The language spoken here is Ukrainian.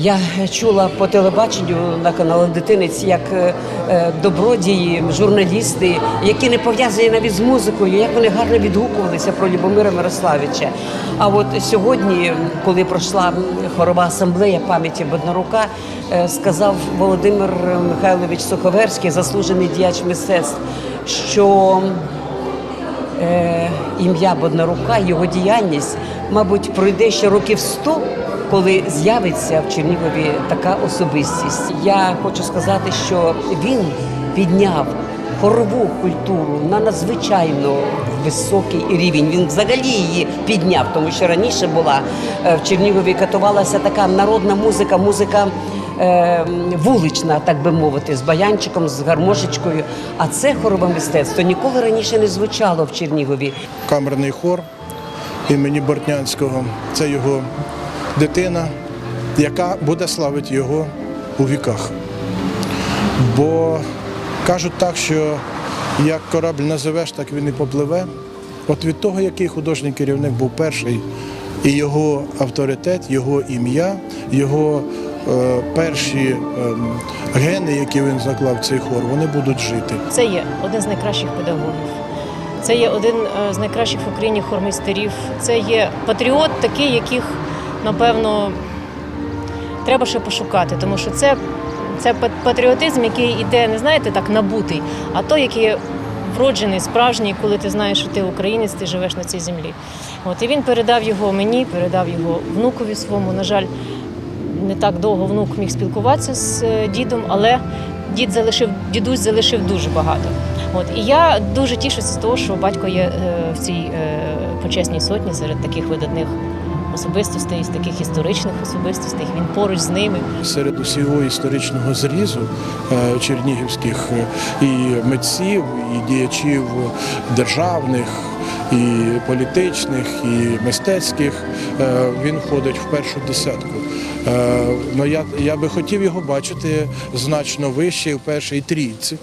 Я чула по телебаченню на каналах дитинець, як е, е, добродії, журналісти, які не пов'язані навіть з музикою, як вони гарно відгукувалися про Любомира Мирославича. А от сьогодні, коли пройшла хорова асамблея пам'яті Боднарука, е, сказав Володимир Михайлович Суховерський, заслужений діяч мистецтв, що е, ім'я Боднарука, його діяльність, мабуть, пройде ще років 100, коли з'явиться в Чернігові така особистість. Я хочу сказати, що він підняв хорову культуру на надзвичайно високий рівень. Він взагалі її підняв, тому що раніше була е, в Чернігові катувалася така народна музика, музика е, вулична, так би мовити, з баянчиком, з гармошечкою. А це хорове мистецтво ніколи раніше не звучало в Чернігові. камерний хор імені Бортнянського. Це його дитина, яка буде славити його у віках. Бо кажуть так, що як корабль називеш, так він і попливе. От від того, який художній керівник був перший, і його авторитет, його ім'я, його перші ем, гени, які він заклав цей хор, вони будуть жити. Це є один з найкращих педагогів. Це є один е, з найкращих в Україні хормейстерів. Це є патріот, такий, яких, напевно, треба ще пошукати, тому що це, це патріотизм, який іде, не знаєте, так набутий, а той, який вроджений, справжній, коли ти знаєш, що ти українець, ти живеш на цій землі. От і він передав його мені, передав його внукові своєму. На жаль, не так довго внук міг спілкуватися з е, дідом, але дід залишив, дідусь залишив дуже багато. От і я дуже тішуся з того, що батько є е, в цій е, почесній сотні серед таких видатних особистостей, з таких історичних особистостей. Він поруч з ними. серед усього історичного зрізу чернігівських і митців, і діячів державних, і політичних, і мистецьких. Він входить в першу десятку. Е, Ну я, я би хотів його бачити значно вище в першій трійці.